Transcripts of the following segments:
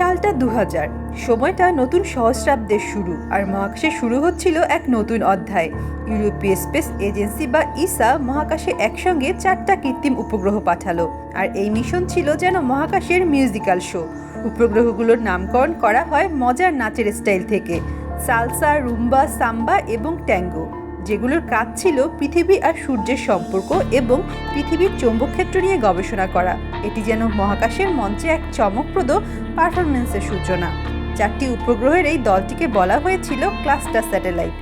সালটা দু হাজার সময়টা নতুন সহস্রাব্দের শুরু আর মহাকাশে শুরু হচ্ছিল এক নতুন অধ্যায়। ইউরোপীয় স্পেস এজেন্সি বা ইসা মহাকাশে একসঙ্গে চারটা কৃত্রিম উপগ্রহ পাঠালো আর এই মিশন ছিল যেন মহাকাশের মিউজিক্যাল শো। উপগ্রহগুলোর নামকরণ করা হয় মজার নাচের স্টাইল থেকে। সালসা, রুম্বা, সাম্বা এবং ট্যাঙ্গো। যেগুলোর কাজ ছিল পৃথিবী আর সূর্যের সম্পর্ক এবং পৃথিবীর চৌম্বকক্ষেত্র নিয়ে গবেষণা করা। এটি যেন মহাকাশের মঞ্চে এক চমকপ্রদ পারফরমেন্সের সূচনা। চারটি উপগ্রহের এই দলটিকে বলা হয়েছিল ক্লাস্টার স্যাটেলাইট।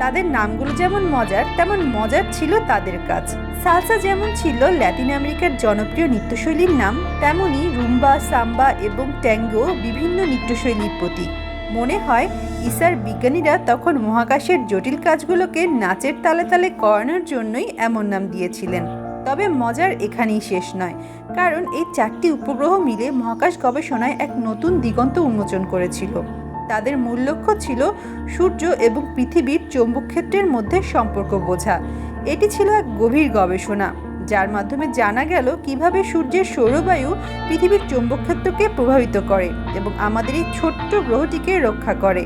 তাদের নামগুলো যেমন মজার, তেমন মজার ছিল তাদের কাজ। সালসা যেমন ছিল ল্যাটিন আমেরিকার জনপ্রিয় নৃত্যশৈলীর নাম তেমনই রুম্বা, সাম্বা এবং ট্যাঙ্গো বিভিন্ন নৃত্যশৈলীর প্রতীক। মনে হয় ইসার বিজ্ঞানীরা তখন মহাকাশের জটিল কাজগুলোকে নাচের তালে তালে করানোর জন্যই এমন নাম দিয়েছিলেন। তবে মজার এখানেই শেষ নয়, কারণ এই চারটি উপগ্রহ মিলে মহাকাশ গবেষণায় এক নতুন দিগন্ত উন্মোচন করেছিল। তাদের মূল লক্ষ্য ছিল সূর্য এবং পৃথিবীর চৌম্বকক্ষেত্রের মধ্যে সম্পর্ক বোঝা। এটি ছিল এক গভীর গবেষণা। যার মাধ্যমে জানা গেল কীভাবে সূর্যের সৌরবায়ু পৃথিবীর চৌম্বকক্ষেত্রকে প্রভাবিত করে এবং আমাদের এই ছোট্ট গ্রহটিকে রক্ষা করে।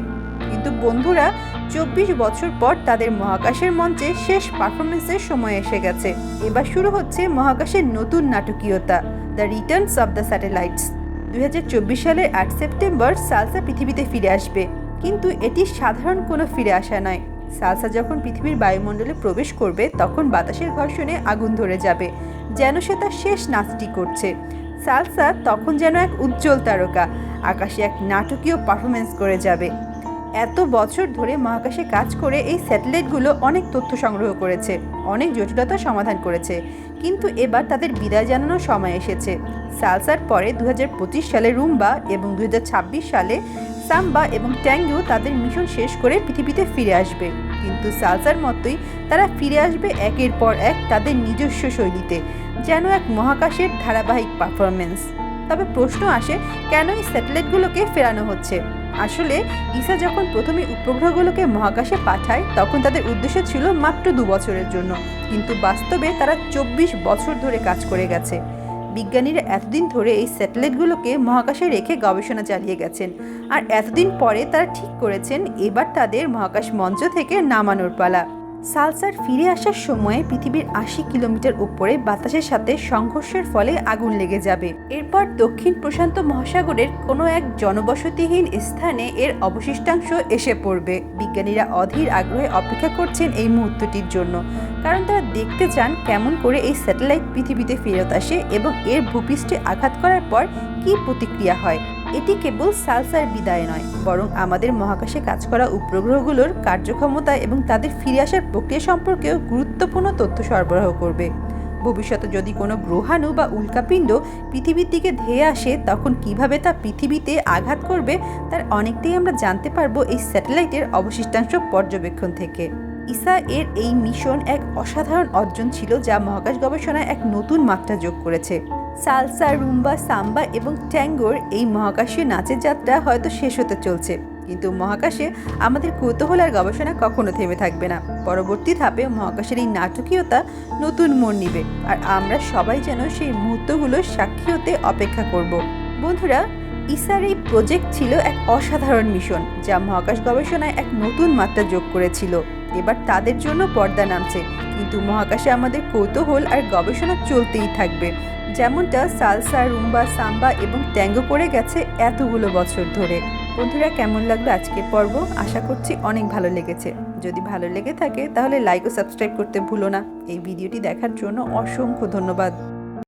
কিন্তু বন্ধুরা, চব্বিশ বছর পর তাদের মহাকাশের মঞ্চে শেষ পারফরমেন্সের সময় এসে গেছে। এবার শুরু হচ্ছে মহাকাশের নতুন নাটকীয়তা the returns of the satellites দুই হাজার চব্বিশ সালের আট সেপ্টেম্বর সালসা পৃথিবীতে ফিরে আসবে, কিন্তু এটি সাধারণ কোনো ফিরে আসা নয়। সালসা যখন পৃথিবীর বায়ুমণ্ডলে প্রবেশ করবে, তখন বাতাসের ঘর্ষণে আগুন ধরে যাবে, যেন সে তার শেষ নাচটি করছে। সালসা তখন যেন এক উজ্জ্বল তারকা, আকাশে এক নাটকীয় পারফরমেন্স করে যাবে। এত বছর ধরে মহাকাশে কাজ করে এই স্যাটেলাইটগুলো অনেক তথ্য সংগ্রহ করেছে, অনেক জটিলতার সমাধান করেছে, কিন্তু এবার তাদের বিদায় জানানোর সময় এসেছে। সালসার পরে দু হাজার পঁচিশ সালে রুম্বা এবং দু হাজার ছাব্বিশ সালে সাম্বা এবং ট্যাঙ্গু তাদের মিশন শেষ করে পৃথিবীতে ফিরে আসবে। কিন্তু সালসার মতোই তারা ফিরে আসবে একের পর এক তাদের নিজস্ব শৈলীতে, যেন এক মহাকাশের ধারাবাহিক পারফরমেন্স তবে প্রশ্ন আসে কেন এই স্যাটেলাইটগুলোকে ফেরানো হচ্ছে? আসলে ইসা যখন প্রথমে উপগ্রহগুলোকে মহাকাশে পাঠায়, তখন তাদের উদ্দেশ্য ছিল মাত্র দু বছরের জন্য। কিন্তু বাস্তবে তারা চব্বিশ বছর ধরে কাজ করে গেছে। বিজ্ঞানীরা এতদিন ধরে এই স্যাটেলাইটগুলোকে মহাকাশে রেখে গবেষণা চালিয়ে গেছেন। আর এতদিন পরে তারা ঠিক করেছেন, এবার তাদের মহাকাশ মঞ্চ থেকে নামানোর পালা। সালসার ফিরে আসার সময়ে পৃথিবীর আশি কিলোমিটার উপরে বাতাসের সাথে সংঘর্ষের ফলে আগুন লেগে যাবে। এরপর দক্ষিণ প্রশান্ত মহাসাগরের কোনো এক জনবসতিহীন স্থানে এর অবশিষ্টাংশ এসে পড়বে। বিজ্ঞানীরা অধীর আগ্রহে অপেক্ষা করছেন এই মুহূর্তটির জন্য, কারণ তারা দেখতে চান কেমন করে এই স্যাটেলাইট পৃথিবীতে ফেরত আসে এবং এর ভূপৃষ্ঠে আঘাত করার পর কী প্রতিক্রিয়া হয়। এটি কেবল সালসার বিদায় নয়, বরং আমাদের মহাকাশে কাজ করা উপগ্রহগুলোর কার্যক্ষমতা এবং তাদের ফিরে আসার প্রক্রিয়া সম্পর্কেও গুরুত্বপূর্ণ তথ্য সরবরাহ করবে। ভবিষ্যতে যদি কোনো গ্রহাণু বা উল্কাপিণ্ড পৃথিবীর দিকে ধেয়ে আসে, তখন কীভাবে তা পৃথিবীতে আঘাত করবে, তার অনেকটাই আমরা জানতে পারব এই স্যাটেলাইটের অবশিষ্টাংশ পর্যবেক্ষণ থেকে। ইসা এর এই মিশন এক অসাধারণ অর্জন ছিল যা মহাকাশ গবেষণায় এক নতুন মাত্রা যোগ করেছে। সালসা, রুম্বা, সাম্বা এবং ট্যাঙ্গোর এই মহাকাশীয় নাচের যাত্রা হয়তো শেষ হতে চলছে। কিন্তু মহাকাশে আমাদের কৌতূহল আর গবেষণা কখনো থেমে থাকবে না। পরবর্তী ধাপে মহাকাশের এই নাটকীয়তা নতুন মোড় নিবে আর আমরা সবাই যেন সেই মুহূর্তগুলোর সাক্ষী হতে অপেক্ষা করব। বন্ধুরা, ইসার এই প্রজেক্ট ছিল এক অসাধারণ মিশন যা মহাকাশ গবেষণায় এক নতুন মাত্রা যোগ করেছিল। এবার তাদের জন্য পর্দা নামছে। কিন্তু মহাকাশে আমাদের কৌতূহল আর গবেষণা চলতেই থাকবে। যেমনটা সালসা, রুম্বা, সাম্বা এবং ট্যাঙ্গো করে গেছে এতগুলো বছর ধরে। বন্ধুরা, কেমন লাগল আজকের পর্ব? আশা করছি অনেক ভালো লেগেছে। যদি ভালো লেগে থাকে, তাহলে লাইক ও সাবস্ক্রাইব করতে ভুলো না। এই ভিডিওটি দেখার জন্য অসংখ্য ধন্যবাদ।